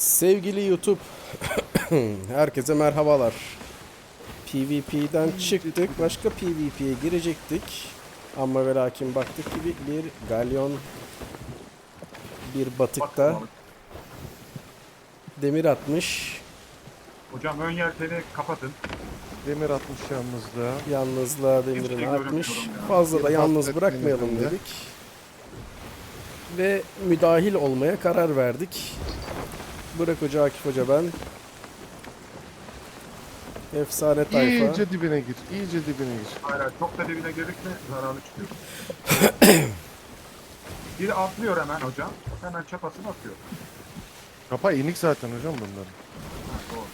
Sevgili YouTube, herkese merhabalar. PvP'den çıktık, başka PvP'ye girecektik. Ama ve lakin baktık ki bir, bir galyon bir batıkta demir atmış. Hocam ön yelkeni kapatın. Demir atmış yalnızlığa. Yalnızlığa demirini şey atmış. Fazla da yalnız bırakmayalım dedik. Ve müdahil olmaya karar verdik. Bırak Hoca Akif Hoca ben. Efsane tayfa. İyice dibine gir. iyice dibine gir. Hayır hayır, çok da dibine mi zararlı çıkıyor. Biri atlıyor hemen hocam. Hemen çapasını atıyor. Kapa inik zaten hocam bunların. Ha, doğru.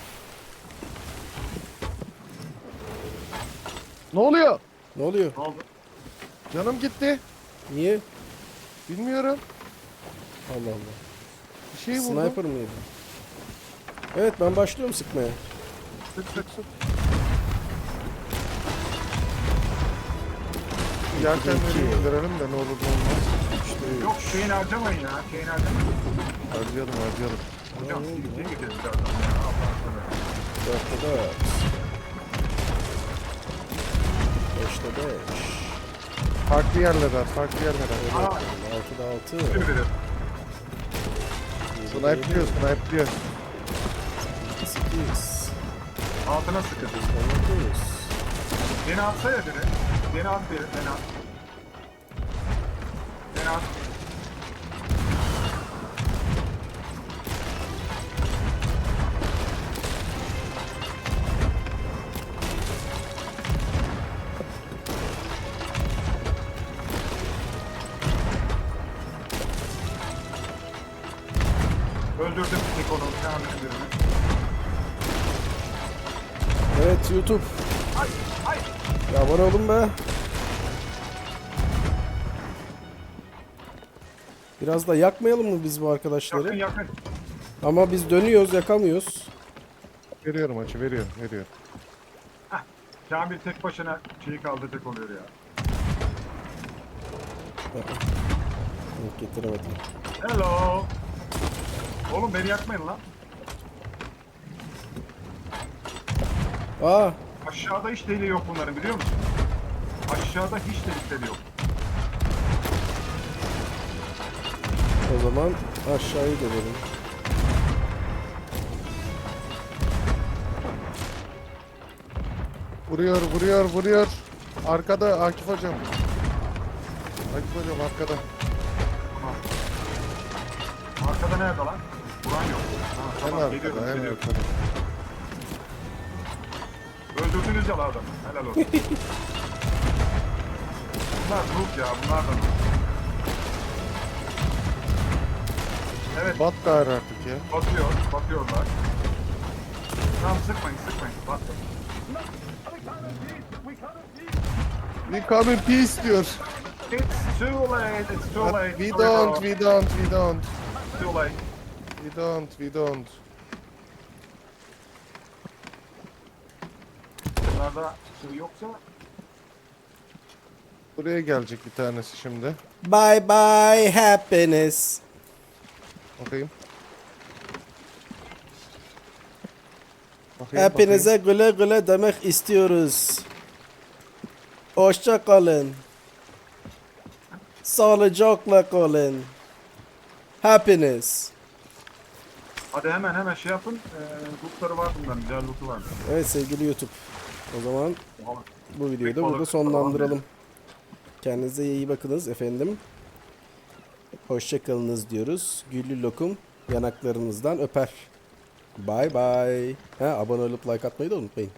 Ne oluyor? Ne oluyor? Ne oldu? Canım gitti. Niye? Bilmiyorum. Allah Allah. Bir şey buldum. Sniper mıydı? Evet ben başlıyorum sıkmaya. Sık sık sık. Yelkenleri indirelim de ne olur ne olmaz. İşte Yok şeyini harcamayın ya. Şeyini harcamayın. Harcayalım harcayalım. Hocam silgiye gidiyoruz birazdan ya. Dörtte dört. Beşte beş. Farklı yerlere at, farklı yerlere at. Aa, Altıda altı. üstünü verin. yedide yedi, Sekiz. Altına sıkın. dokuz. Beni atsa ya biri. Beni at biri. Beni at. Beni at. Öldürdüm Nikon'u, Kamil'in birini. Evet YouTube. Ya var oğlum be. Biraz da yakmayalım mı biz bu Yakın arkadaşları? yakın. Ama biz dönüyoruz yakamıyoruz. Veriyorum açı, veriyorum, veriyorum. Kamil tek başına şeyi kaldıracak oluyor ya. Yok getiremedim. Hello. Oğlum beni yakmayın lan. Aa Aşağıda hiç deliği yok bunların biliyor musun? Aşağıda hiç delikleri yok. o zaman aşağıyı dönelim. Vuruyor, vuruyor, vuruyor. Arkada Akif hocam. Akif hocam arkada. Arkada nerede lan? Buran yok. Ha, tamam, arkada, geliyorum, hem geliyorum. arkada. Öldürdünüz ya lan adamı. Helal olsun. bunlar noob ya, bunlar da noob. Evet, Bat gayrı artık ya. batıyor, batıyorlar. Tamam sıkmayın, sıkmayın. Bat. We come in peace diyor. It's too late, it's too late. we don't, we don't, we don't. Too late. We don't, we don't. Bunlarda şey yoksa Buraya gelecek bir tanesi şimdi. Bye bye happiness. Bakayım. Bakayım, Hepinize güle güle demek istiyoruz. Hoşça kalın. Sağlıcakla kalın. Happiness. Hadi hemen hemen şey yapın. Ee, lootları var bunların. Güzel lootu var. Evet sevgili YouTube. O zaman bu videoyu da burada sonlandıralım. Kendinize iyi bakınız efendim. Hoşça kalınız diyoruz. Güllü lokum yanaklarınızdan öper. Bye bye. Ha, abone olup like atmayı da unutmayın.